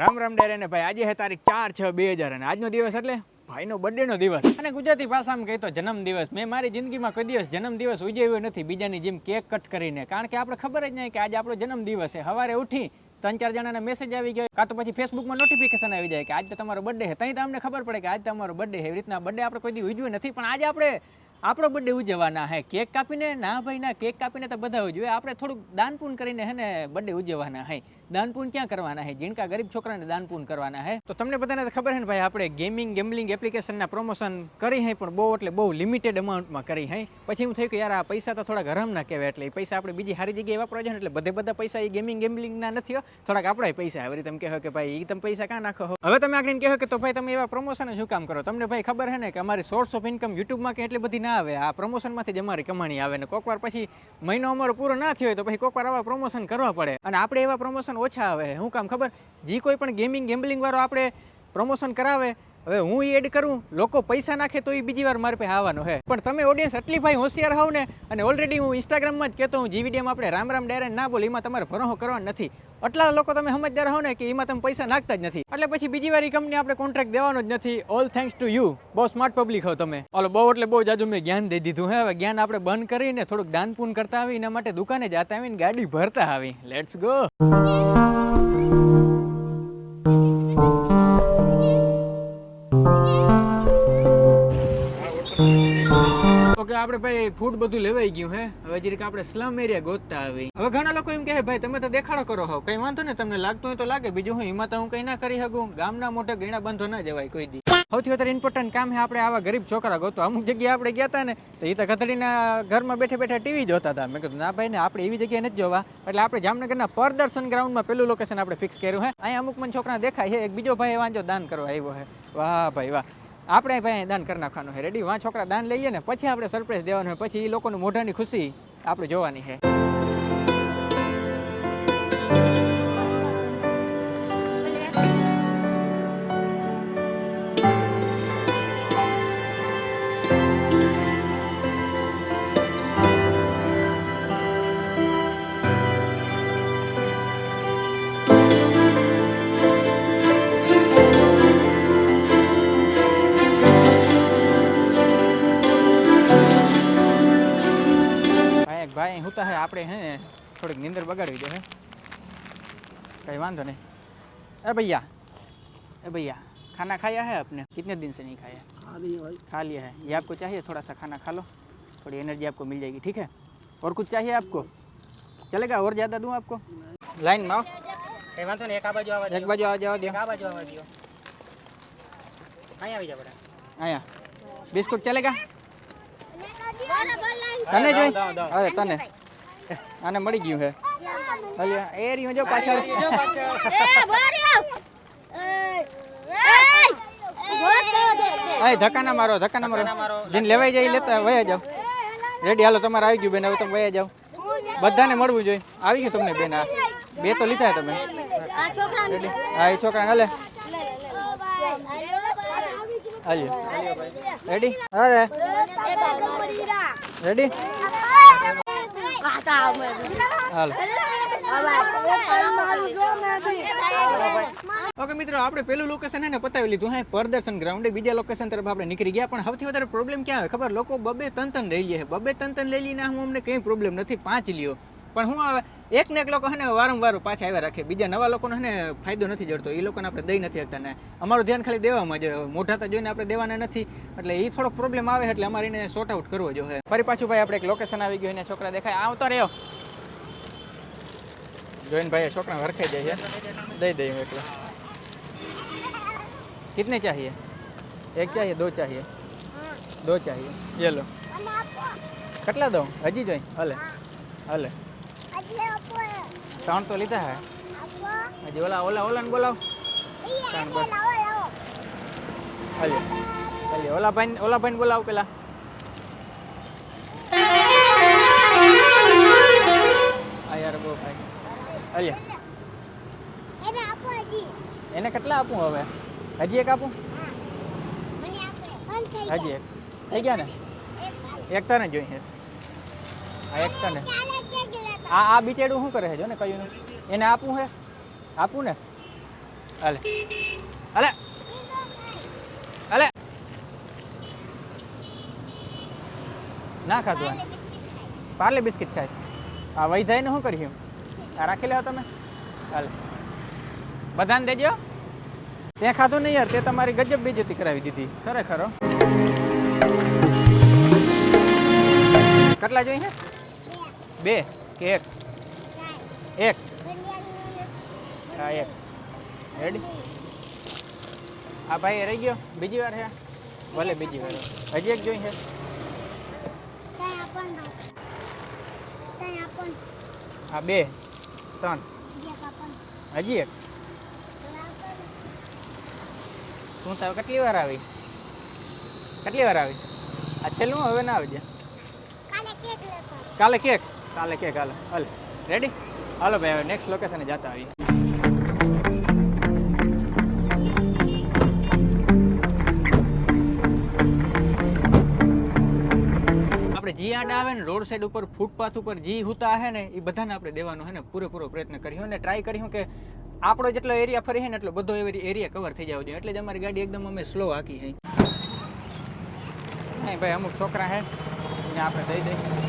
રામ રામ ડેરે ને ભાઈ, આજે હે તારીખ ચાર છ બે હજાર અને આજનો દિવસ એટલે ભાઈનો બર્થડેનો દિવસ. અને ગુજરાતી ભાષામાં કહી તો જન્મ દિવસ. મેં મારી જિંદગીમાં કોઈ દિવસ જન્મ દિવસ ઉજવ્યો નથી. બીજાની જેમ કેક કટ કરીને. કારણ કે આપણે ખબર જ નહીં કે આજે આપણો જન્મ દિવસ છે. સવારે ઉઠી ત્રણ ચાર જણાના મેસેજ આવી ગયો કાં તો પછી ફેસબુકમાં નોટિફિકેશન આવી જાય કે આજે તો તમારો બર્થડે છે. ત્યાં તમને ખબર પડે કે આજ તમારો બર્થડે છે. એવી રીતના બર્થડે આપણે કોઈ દી ઉજવ્યો નથી. પણ આજે આપણે, આપણો બર્થડે ઉજવવાના હે કેક કાપીને, ના ભાઈ, ના, કેક કાપીને તો બધા ઉજવે. આપણે થોડુંક દાનપૂન કરીને હે ને બર્થડે ઉજવવાના હે દાનપૂન ક્યાં કરવાના હે? જીણકા ગરીબ છોકરાને દાનપૂન કરવાના હે? તો તમને બધાને તો ખબર છે ને ભાઈ, આપણે ગેમિંગ ગેમ્બલિંગ એપ્લિકેશનના પ્રમોશન કરી હે, પણ બહુ એટલે બહુ લિમિટેડ અમાઉન્ટમાં કરી હે. પછી હું થયું કે યાર, આ પૈસા તો થોડાક હરામ ના કહેવાય એટલે એ પૈસા આપણે બીજી સારી જગ્યાએ વાપરવા જોઈએ એટલે બધે બધા પૈસા એ ગેમિંગ ગેમ્બલિંગના નથી થોડાક આપણા પૈસા હવે તમે કહો કે ભાઈ એ તમે પૈસા ક્યાં નાખો હવે તમે આગળ કહો કે તો ભાઈ તમે એવા પ્રમોશન શું કામ કરો? તમને ભાઈ ખબર છે ને કે અમારી સોર્સ ઓફ ઇન્કમ યુટ્યુબમાં કે એટલી બધી ના આવે. આ પ્રમોશનમાંથી જ અમારી કમાણી આવે ને કોક વાર પછી મહિનો અમારો પૂરો ના થયો હોય તો પછી કોકવાર આવા પ્રમોશન કરવા પડે. અને આપણે એવા પ્રમોશન ઓછા આવે. શું કામ ખબર? જે કોઈ પણ ગેમિંગ ગેમ્બલિંગ વાળો આપણે પ્રમોશન કરાવે હવે હું એડ કરું? લોકો પૈસા નાખે તો એ બીજી વાર મારે પાસે આવવાનો હે. પણ તમે ઓડિયન્સ એટલી ભાઈ હોશિયાર હોવ ને, અને ઓલરેડી હું ઇન્સ્ટાગ્રામમાં જ કહેતો હું જીવીડીએમ આપણે રામ રામ ડાયરેક્ટ ના બોલ, એમાં તમારે ભરોહો કરવાનો નથી. એટલા લોકો તમે સમજદાર હો ને કે એમાં તમે પૈસા નાખતા જ નથી. એટલે પછી બીજી વાર કંપની આપણે કોન્ટ્રાક્ટ દેવાનો જ નથી. ઓલ થેન્ક્સ ટુ યુ બહુ સ્માર્ટ પબ્લિક હો તમે. ઓલો બહુ એટલે બહુ જાજુ મેં જ્ઞાન દઈ દીધું હે. હવે જ્ઞાન આપણે બંધ કરીને થોડુંક દાન પૂન કરતા આવી એના માટે દુકાને જતા આવીને ગાડી ભરતા આવી લેટ્સ ગો આપણે ભાઈ ફૂડ બધું લેવાઈ ગયું હે. હવે જરીક આપણે સ્લમ એરિયા ગોતતા આવી. હવે ઘણા લોકો એમ કહે, ભાઈ, તમે તો દેખાડો કરો હો. કઈ વાંધો ને તમને લાગતું હોય તો લાગે. બીજું હું, એમાં તો હું કઈ ના કરી શકું. ગામના મોટા ગીણા બંધો ના જવાય કોઈ દી. સૌથી વધારે ઇમ્પોર્ટન્ટ કામ છે આપણે આવા ગરીબ છોકરા ગોતો અમુક જગ્યાએ આપણે ગયા હતા ને, તો એ તો ગધડીના ઘરમાં બેઠા બેઠા ટીવી જોતા હતા મેં કીધું, ના ભાઈ, ને આપણે એવી જગ્યાએ નથી જોવા. એટલે આપણે જામનગરના પરદર્શન ગ્રાઉન્ડમાં પેલું લોકેશન આપણે ફિક્સ કર્યું હે. અહીંયા અમુક મને છોકરા દેખાય છે. એક બીજો ભાઈ વાંચો દાન કરવા આવ્યો હે. વાહ ભાઈ વાહ. આપણે ભાઈ દાન કરી નાખવાનું છે. રેડી વાં છોકરા દાન લઈએ ને, પછી આપણે સરપ્રાઈઝ દેવાનું હોય પછી એ લોકોનું મોઢાની ખુશી આપણે જોવાની છે. થોડીક નીંદર બગાડવી દે હે કઈ વાંધો નહીં ए भैया ए भैया खाना खाया है आपने कितने दिन से नहीं खाया खा रही है भाई खा लिया है ये आपको चाहिए थोड़ा सा खाना खा लो थोड़ी एनर्जी आपको मिल जाएगी ठीक है और कुछ चाहिए आपको चलेगा और ज़्यादा दूँ आपको लाइन में आओ કઈ વાંધો નહીં એક આ બાજુ આવવા एक बाजू आ जाओ दो આ બાજુ આવવા દો અહીં આવી જા બેટા आया बिस्कुट चलेगा તને જોઈ અરે તને આને મળી ગયું હે. હજી એ રહ્યું જો પાછળ. અય ધક્કા ના મારો ધક્કા ના મારો. જેને લેવાઈ જાય લેતા વયા જાવ રેડી હાલો તમારે આવી ગયું બેન હવે તમે વયા જાવ બધાને મળવું જોઈએ. આવી ગયું તમને બેન આ. બે તો લીધા તમે. રેડી. હા એ છોકરા હાલે. હાલ્યો રેડી? અરે રેડી? ઓકે મિત્રો, આપણે પેલું લોકેશન એને પતાવી લીધું, હે? પરદર્શન ગ્રાઉન્ડે બીજા લોકેશન તરફ આપણે નીકળી ગયા. પણ સૌથી વધારે પ્રોબ્લેમ ક્યાં આવે ખબર? લોકો બબે તન તન લઈ લે બબે તન તન લઈ લઈને હું અમને કંઈ પ્રોબ્લેમ નથી, પાંચ લ્યો. પણ હું આવે એક ને એક લોકો હે ને વારંવાર પાછા આવ્યા રાખે બીજા નવા લોકોને હે ને ફાયદો નથી જડતો એ લોકોને આપણે દઈ નથી શકતા ને અમારું ધ્યાન ખાલી દેવામાં જ હોય. મોઢા તો જોઈને આપણે દેવાના નથી એટલે એ થોડોક પ્રોબ્લેમ આવે એટલે અમારે એને સોર્ટ આઉટ કરવો જોઈએ ફરી પાછું ભાઈ આપણે એક લોકેશન આવી ગયું એને છોકરા દેખાય આવતો રહ્યો જોઈને ભાઈ છોકરા હરખાઈ જાય છે દઈ દઈ હું એકલો कितने चाहिए एक चाहिए दो चाहिए दो चाहिए ये लो કેટલા દઉં હજી જોઈ હલે હલે ત્રણ તો લીધા હે. હજી ઓલા ઓલા ઓલા ને બોલાવ. હાલી હલે ઓલા ભાઈ ઓલા પેલા. યાર બહુ ભાઈ. હલે એને કેટલા આપું હવે? હજી એક આપું? હજી એક. થઈ ગયા ને? એક તને જોઈએ. આ એક તને આ આ બિચેડું શું કરે છે? જો ને કયું એને આપું હે? આપું ને? હાલે. હાલે. હાલે. ના ખાધું પાર્લે બિસ્કિટ ખાય. આ વૈધાઈને શું કર્યું? આ રાખી લેવા તમે? હાલે. બધાને દેજો. ત્યાં ખાધું નહીં યાર, તે તમારી ગજબ બેજતી કરાવી દીધી. ખરેખર. કેટલા જોઈએ? બે. કે એક. એક. હા એક. રેડી આ ભાઈ રહી ગયો. બીજી વાર છે ભલે બીજી વાર. હજી એક જોઈ છે આ બે ત્રણ. હજી એક. તું તારે કેટલી વાર આવી? કેટલી વાર આવી? આ છેલ્લું હવે ના આવી કાલે કેક? કાલે કે હાલો હાલ રેડી હાલો ભાઈ, હવે નેક્સ્ટ લોકેશને જતા આવીએ. આપણે જી આડા આવે ને રોડ સાઈડ ઉપર ફૂટપાથ ઉપર જી હુતા હે ને એ બધાને આપણે દેવાનો હે ને પૂરેપૂરો પ્રયત્ન કર્યો અને ટ્રાય કર્યું કે આપણો જેટલો એરિયા ફરી હે ને એટલો બધો એરિયા કવર થઈ જવો જોઈએ. એટલે જ અમારી ગાડી એકદમ અમે સ્લો હાકી હે. ભાઈ, અમુક છોકરા હે આપણે થઈ દઈ.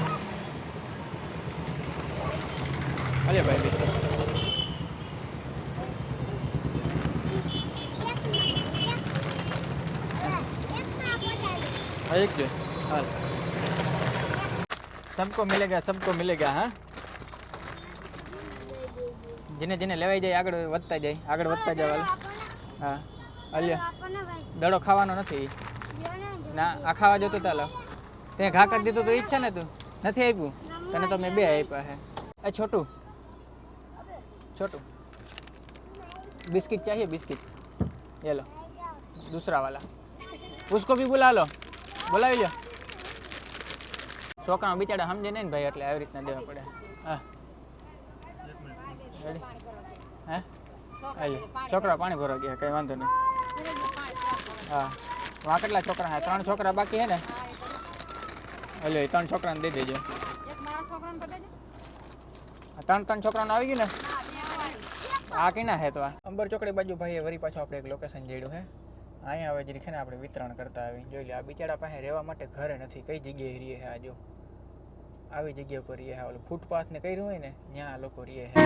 અરે ભાઈ બેસી હા, એક જો હાલ सबको मिलेगा सबको मिलेगा હા જેને જેને લેવાઈ જાય આગળ વધતા જાય આગળ વધતા જવા હા અલ્યો દડો ખાવાનો નથી ના આ ખાવા જતો ચાલો તે ઘા કરી દીધું તો ઈચ્છા ને તું નથી આપ્યું તને તો મેં બે આપ્યા હે એ છોટું છોટું बिस्किट चाहिए बिस्किट ये लो दूसरा वाला उसको भी बुला लो બોલાવી લો છોકરાઓ બિચારા સમજે નહીં ને ભાઈ એટલે આવી રીતના દેવા પડે હા રેડી હે હાલો છોકરા પાણી ભરવા ગયા કંઈ વાંધો નહીં હા વાં કેટલા છોકરા હા ત્રણ છોકરા બાકી હે ને હલો એ ત્રણ છોકરાને દઈ દેજો આ ત્રણ ત્રણ છોકરાને આવી ગયું ને આ કીના હે તો આ? અંબર ચોકડી બાજુ ભાઈએ વરી પાછો આપણે એક લોકેશન જેડ્યું હે. અહીંયા હવે છે ને આપણે વિતરણ કરતા આવી જોઈ લે આ બિચારા પાસે રહેવા માટે ઘરે નથી. કઈ જગ્યાએ રહીએ હે આ જો? આવી જગ્યા પર રહીએ હે. ઓલું ફૂટપાથ ને કર્યું હોય ને, ત્યાં લોકો રહીએ છે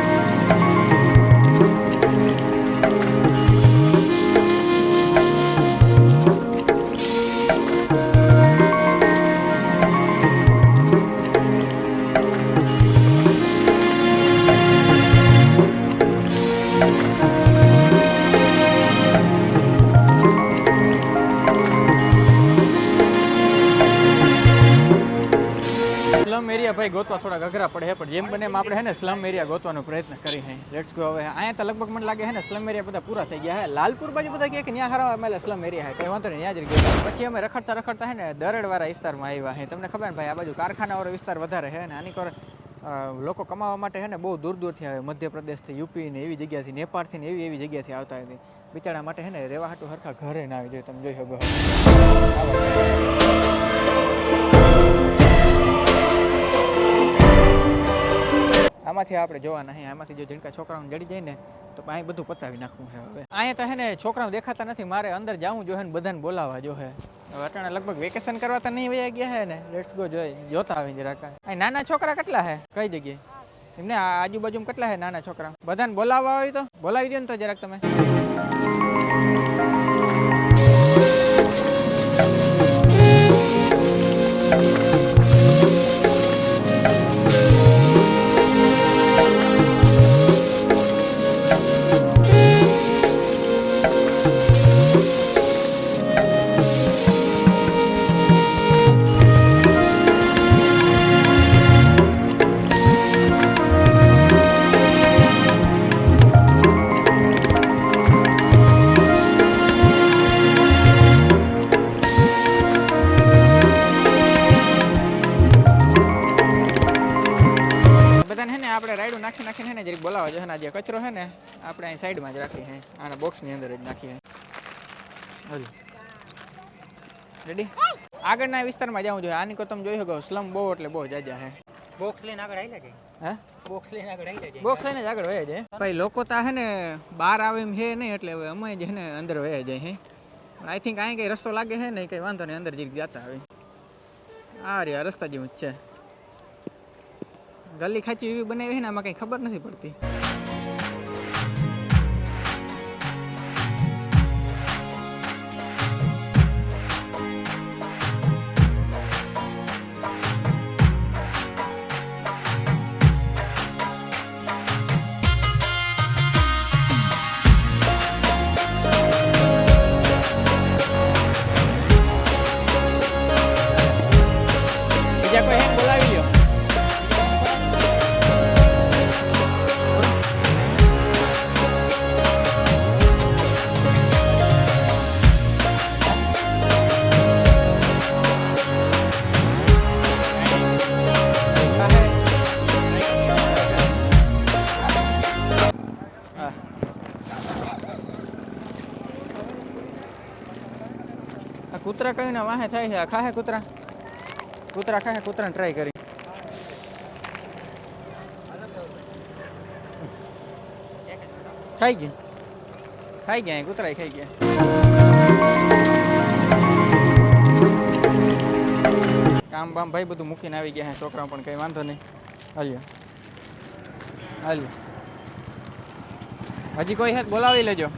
આપણે હે ને સ્લમ એરિયા ગોતવાનો પ્રયત્ન કરી હે. લેટ્સ ગો હવે. અહીંયા તો લગભગ મને લાગે હે ને સ્લમ એરિયા બધા પૂરા થઈ ગયા હે. લાલપુર બાજુ બધા કહે કે ત્યાં હારા અમે સ્લમ એરિયા હે. કંઈ વાંધો નહીં ત્યાં જ ગયા. પછી અમે રખડતા રખડતા હે ને દરડવાળા વિસ્તારમાં આવ્યા હે. તમને ખબર ને ભાઈ, આ બાજુ કારખાનાવાળો વિસ્તાર વધારે હે ને આની કોર લોકો કમાવા માટે હે ને બહુ દૂર દૂરથી આવે. મધ્યપ્રદેશથી યુપી ને એવી જગ્યાથી નેપાળથી ને એવી એવી જગ્યાથી આવતા હતી બિચારા માટે હે ને રહેવા હાટું હરખા ઘરે ના આવી જોઈએ તમે જોઈ શકો. આમાંથી આપણે જોવાના છે આમાંથી જો ઝીણકા છોકરાઓને જડી જાય ને, તો અહીં બધું પતાવી નાખવું છે હવે. અહીંયા તો હે ને, છોકરાઓ દેખાતા નથી, મારે અંદર જાવું જોઈએ ને, બધાને બોલાવવા જો હવે અટાણે લગભગ વેકેશન કરવા તો નહીં વયા ગયા હે ને લેટ્સ ગો જોઈ જોતા આવી જરાક અહીં નાના છોકરા કેટલા હે? કઈ જગ્યાએ? એમને આજુબાજુમાં કેટલા હે નાના છોકરા? બધાને બોલાવવા હોય તો બોલાવી દો ને તો જરાક તમે. બધાને બોક્સની અંદર જ નાખીએ રેડી આગળના વિસ્તારમાં જવું જોઈએ. આની કોતમ જોઈ શકો. સ્લમ બહુ એટલે બહુ જાજા હે. બોક્સ લઈને આગળ આવી લાગે હે? બોક્સ લઈને આગળ આવી બોક્સ લઈને જ આગળ વયા જાય. ભાઈ લોકો તો હે ને બહાર આવે એમ છે નહીં એટલે હવે અમે જ હે ને અંદર વહે જાય હે. આઈ થિંક અહીં કંઈ રસ્તો લાગે છે નહીં કંઈ વાંધો નહીં અંદર જીક જતા આવે આ રે રસ્તા જેવું જ છે. ગલી ખાચી એવી બનાવી છે ને આમાં કંઈ ખબર નથી પડતી. કૂતરા કયું ના વાહે થાય છે. ખાહે કૂતરા? કૂતરા ખાહે કૂતરાને ટ્રાય કરી. ખાઈ ગયા? ખાઈ ગયા કૂતરા ખાઈ ગયા. કામ બામ ભાઈ બધું મૂકીને આવી ગયા છોકરા પણ કંઈ વાંધો નહીં. હાલ્યો. હાલ્યો. હજી કોઈ હેત બોલાવી લેજો.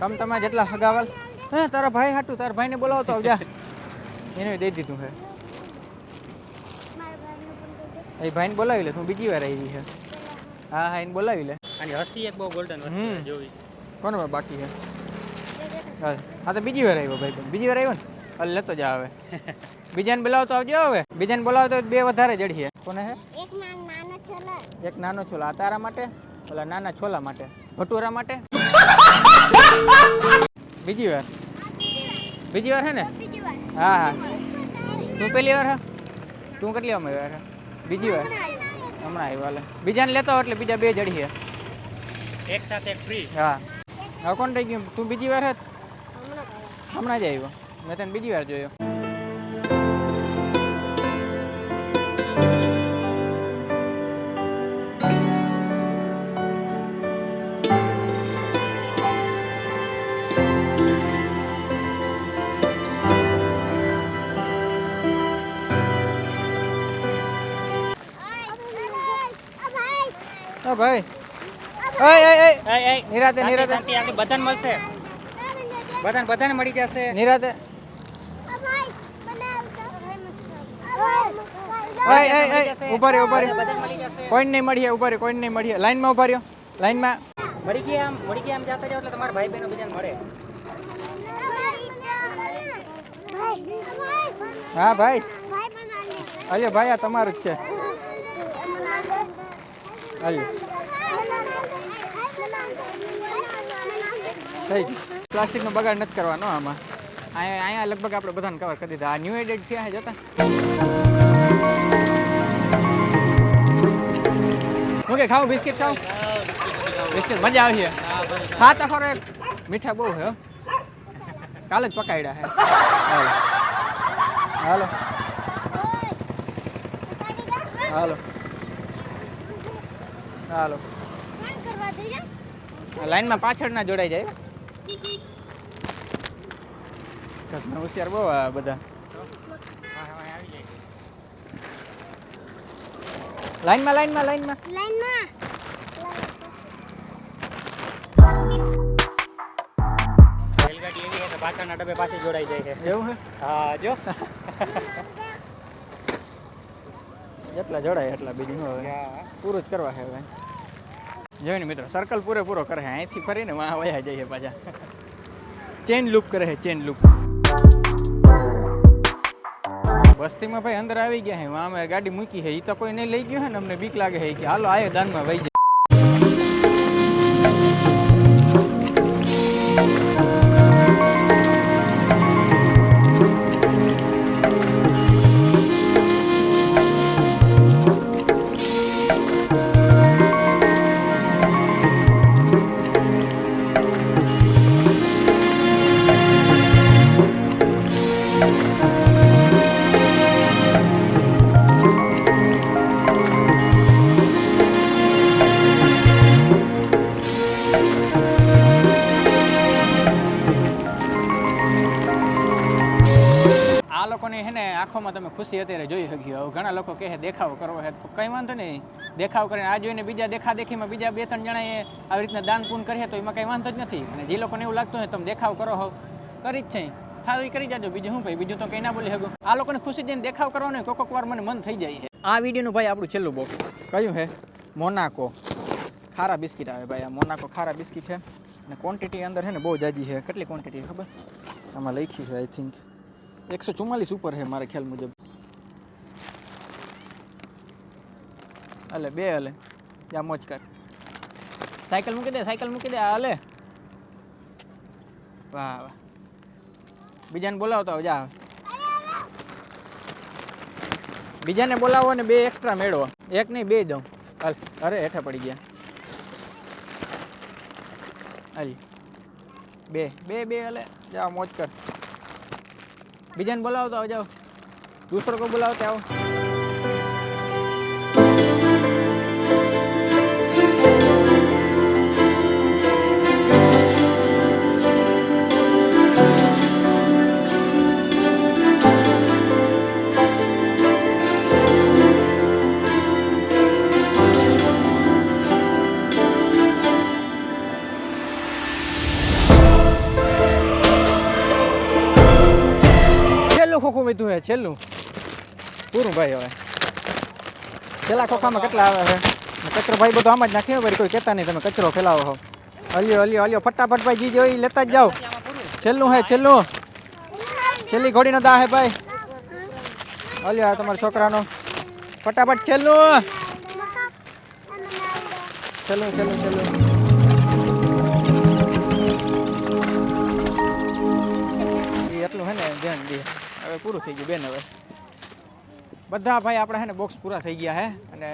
તમ તમારે જેટલા હગાવાલ. હે તારા ભાઈ હાટું તારા ભાઈને બોલાવતો આવજા. એને દઈ દીધું હે. એ ભાઈને બોલાવી લે તું બીજી વાર આવી છે હા હા એને બોલાવી લે. અને હસી એક બહુ ગોલ્ડન વસ્તુ જોવી. કોણ બાકી છે હા હા તો બીજી વાર આવ્યો ભાઈ બીજી વાર આવ્યો ને? હાલ લેતો જા હવે. બીજાને બોલાવતો આવજો હવે. બીજાને બોલાવતો તો બે વધારે જડીએ. કોને હે? એક નાનો છોલો. એક નાનો છોલા. આ તારા માટે? ઓલા નાના છોલા માટે? ભટુરા માટે? બીજી વાર. બીજી વાર હે ને? હા હા. તું પહેલી વાર હે? તું કેટલી વાર વાર હે? બીજી વાર? હમણાં આવ્યો હાલે બીજાને લેતો એટલે બીજા બે જડીએ એક સાથે ફ્રી હા. હવે કોણ રહી ગયું? તું બીજી વાર હે? હમણાં જ આવ્યો. મેં તને બીજી વાર જોયો. આ ભાઈ. ભાઈ ઓય ઓય. ઓય એય, એય, નિરાતે, નિરાતે. શાંતિ, બધાને મળશે. બધાને બધાને મળી જશે. નિરાતે. આ ભાઈ બનાવતો આ ઓય ઓય. ઓય ઊભા રહ્યો ઊભા રહ્યો. બધાને મળી જશે. કોઈને નહીં મળીએ ઊભા રહ્યો કોઈને નહીં મળીએ. લાઈનમાં ઊભા રહ્યો. લાઈનમાં મળી ગયા આમ મળી ગયા આમ જાતા જાવ એટલે તમારા ભાઈ બહેનો બીજાને મળે. હા ભાઈ. ભાઈ ભાઈ આ તમારું જ છે. અલ્યો થઈ ગયું પ્લાસ્ટિકનો બગાડ નથી કરવાનો આમાં. અહીંયા અહીંયા લગભગ આપણે બધાને કવર કરી દીધા. આ ન્યૂ એડેડ થયા છે, જતા? હું કે, ખાવું બિસ્કિટ ખાવું? બિસ્કિટ મજા આવી છે. ખાતા ખરો એક મીઠા બહુ છે, હો. કાલે જ પકાડ્યા છે. હાલો. હાલો. હાલો. લાઈનમાં પાછળ ના જોડાઈ જાય. હોશિયાર બહુ આ બધા. લાઈનમાં લાઈનમાં લાઈનમાં. લાઈનમાં રેલગાડી એવી છે કે પાછળના ડબ્બે પાછી જોડાઈ જાય છે. એવું છે હા જો. જેટલા જોડાય એટલા બીજું હવે પૂરું જ કરવા છે હવે. જોઈને મિત્રો સર્કલ પૂરેપૂરો કરે છે. અહીંથી ફરીને વાહ વયા જઈએ પાછા. ચેન લૂપ કરે છે ચેન લૂપ વસ્તીમાં ભાઈ અંદર આવી ગયા છે. વાં અમે ગાડી મૂકી છે. એ તો કોઈ નહીં લઈ ગયું છે ને અમને બીક લાગે છે. કે, હાલો, આયો દાનમાં વહી જાય ખુશી અત્યારે જોઈ શક્યો હવે ઘણા લોકો કહે દેખાવ કરવો છે. તો કંઈ વાંધો નહીં. દેખાવ કરીને આ જોઈને બીજા દેખા દેખીમાં બીજા બે ત્રણ જણાએ આવી રીતના દાન પૂન કરીએ તો એમાં કંઈ વાંધો જ નથી. અને જે લોકોને એવું લાગતું હોય તમે દેખાવ કરો હો. કરી જ છે. ખાલી કરી જાજો. બીજું શું ભાઈ? બીજું તો કંઈ ના બોલી શકું. આ લોકોને ખુશી જઈને દેખાવ કરવાનો કોક વાર મને મન થઈ જાય છે. આ વિડીયોનું ભાઈ આપણું છેલ્લું બોક્સ કયું છે? મોનાકો. ખારા બિસ્કિટ આવે ભાઈ. આ મોનાકો ખારા બિસ્કિટ છે. અને ક્વોન્ટિટી અંદર છે ને બહુ જાજી છે. કેટલી ક્વોન્ટિટી ખબર? આમાં લખ્યું છે આઈ થિંક એકસો ચુમ્માલીસ ઉપર છે મારા ખ્યાલ મુજબ. અલે બે હલે. જા મોજ કર. સાયકલ મૂકી દે, સાયકલ મૂકી દે, આ હલે. વાહ વાહ. બીજાને બોલાવતો હવે જા. બીજાને બોલાવો ને બે એક્સ્ટ્રા મેળવો. એક નહીં, બે દઉં. હાલ, અરે, હેઠા પડી ગયા. હાલી. બે બે બે હલે. જાઓ મોજ કર. બીજાને બોલાવો તો આવો જાઓ. દૂસરો કોઈ બોલાવો તો આવો. છેલ્લું? પૂરું ભાઈ હવે. છેલ્લા ખોખામાં કેટલા આવે હવે કચરો ભાઈ બધો આમાં જ નાખ્યો ભાઈ કોઈ કહેતા નહીં, તમે કચરો ફેલાવો હો. હલ્યો હલ્યો હલ્યો ફટાફટ ભાઈ જી જોઈ લેતા જ જાઓ. છેલ્લું હે, છેલ્લું. છેલ્લી ઘોડીનો દા હે ભાઈ. હલ્યો હા તમારા છોકરાનો. ફટાફટ છેલ્લું. છેલ્લું છેલ્લું છેલ્લું. હવે પૂરું થઈ ગયું બેન હવે. બધા ભાઈ આપણા હે ને બોક્સ પૂરા થઈ ગયા હે. અને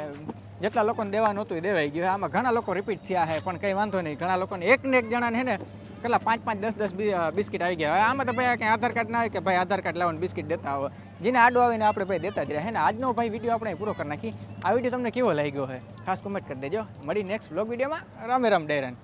જેટલા લોકોને દેવાનું હતું એ દેવાઈ ગયું આમાં ઘણા લોકો રિપીટ થયા છે પણ કંઈ વાંધો નહીં. ઘણા લોકોને એક ને એક જણાને હે ને કેટલા પાંચ પાંચ, દસ દસ બિસ્કિટ આવી ગયા હવે આમાં તો ભાઈ કંઈ આધાર કાર્ડ ના હોય કે ભાઈ આધાર કાર્ડ લાવવાનું બિસ્કિટ દેતા હોય. જેને આડો આવીને આપણે ભાઈ દેતા જ રહ્યા હે ને. આજનો ભાઈ વીડિયો આપણે પૂરો કરી નાખી. આ વીડિયો તમને કેવો લાગ્યો છે ખાસ કોમેન્ટ કરી દેજો. મળી નેક્સ્ટ બ્લોગ વિડીયોમાં રામે રામ, ડેરન.